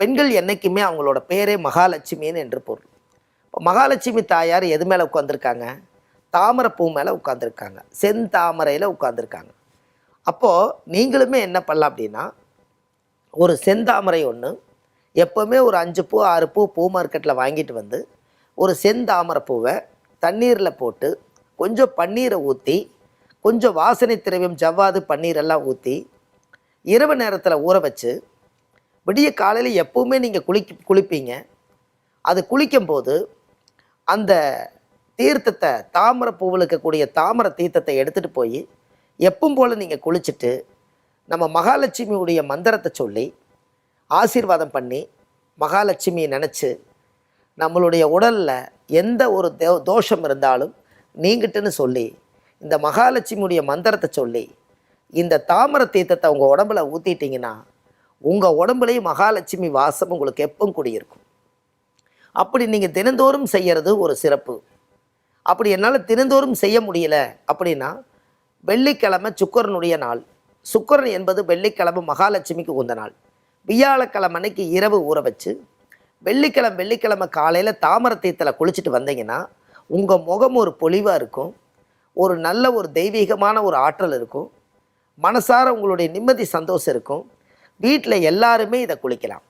பெண்கள் என்றைக்குமே அவங்களோட பேரே மகாலட்சுமின்னு என்று பொருள். இப்போ மகாலட்சுமி தாயார் எது மேலே உட்காந்துருக்காங்க தாமரைப்பூ மேலே உட்காந்துருக்காங்க செந்தாமரையில் உட்காந்துருக்காங்க அப்போது நீங்களுமே என்ன பண்ணலாம் அப்படின்னா ஒரு செந்தாமரை ஒன்று எப்போவுமே ஒரு அஞ்சு பூ ஆறு பூ பூ மார்க்கெட்டில் வாங்கிட்டு வந்து ஒரு செந்தாமரை பூவை தண்ணீரில் போட்டு கொஞ்சம் பன்னீரை ஊற்றி கொஞ்சம் வாசனை திரவியம் ஜவ்வாது பன்னீரெல்லாம் ஊற்றி இரவு நேரத்தில் ஊற வச்சு விடிய காலையில் எப்போவுமே நீங்கள் குளிக்க குளிப்பீங்க. அது குளிக்கும்போது அந்த தீர்த்தத்தை தாமரை பூவில் இருக்கக்கூடிய தாமரை தீர்த்தத்தை எடுத்துகிட்டு போய் எப்பவும் போல் நீங்கள் குளிச்சுட்டு நம்ம மகாலட்சுமியுடைய மந்திரத்தை சொல்லி ஆசீர்வாதம் பண்ணி மகாலட்சுமியை நினச்சி நம்மளுடைய உடலில் எந்த ஒரு தோ தோஷம் இருந்தாலும் நீங்கிட்டுன்னு சொல்லி இந்த மகாலட்சுமியுடைய மந்திரத்தை சொல்லி இந்த தாமரை தீர்த்தத்தை உங்கள் உடம்புல ஊற்றிட்டிங்கன்னா உங்கள் உடம்புலையும் மகாலட்சுமி வாசம் உங்களுக்கு எப்பவும் குடியிருக்கும். அப்படி நீங்கள் தினந்தோறும் செய்கிறது ஒரு சிறப்பு. அப்படி என்னால் தினந்தோறும் செய்ய முடியல அப்படின்னா வெள்ளிக்கிழமை சுக்கரனுடைய நாள். சுக்கரன் என்பது வெள்ளிக்கிழமை மகாலட்சுமிக்கு உந்த நாள். வியாழக்கிழமை அன்னைக்கு இரவு ஊற வச்சு வெள்ளிக்கிழமை வெள்ளிக்கிழமை காலையில் தாமரை தீத்தில் குளிச்சுட்டு வந்தீங்கன்னா உங்கள் முகம் ஒரு பொலிவாக இருக்கும். ஒரு நல்ல ஒரு தெய்வீகமான ஒரு ஆற்றல் இருக்கும். மனசார உங்களுடைய நிம்மதி சந்தோஷம் இருக்கும். வீட்டில் எல்லாருமே இதை குளிக்கலாம்.